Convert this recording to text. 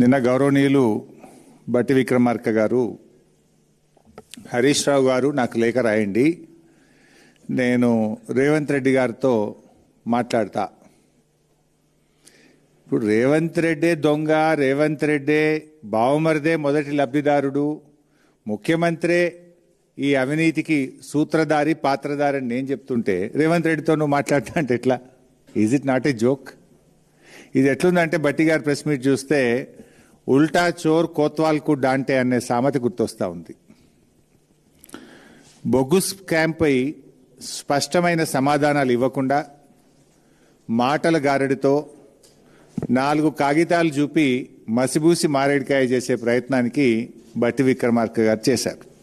నిన్న గౌరవనీయులు బట్టి విక్రమార్క గారు హరీష్ రావు గారు నాకు లేఖ రాయండి. నేను రేవంత్ రెడ్డి గారితో మాట్లాడతా. ఇప్పుడు రేవంత్ రెడ్డే దొంగ రేవంత్ రెడ్డే బావమరిదే మొదటి లబ్ధిదారుడు. ముఖ్యమంత్రే ఈ అవినీతికి సూత్రధారి పాత్రధారి అని నేను చెప్తుంటే రేవంత్ రెడ్డితో నువ్వు మాట్లాడతా అంటే ఎట్లా? Is it not a joke ఇది ఎట్లుందంటే బట్టి గారి ప్రెస్ మీట్ చూస్తే ఉల్టా చోర్ కోత్వాల్కు డాంటే అనే సామెత గుర్తొస్తా ఉంది. బొగ్గు స్కాంపై స్పష్టమైన సమాధానాలు ఇవ్వకుండా మాటల గారడితో నాలుగు కాగితాలు చూపి మసిబూసి మారేడికాయ చేసే ప్రయత్నానికి బట్టి విక్రమార్క గారు చేశారు.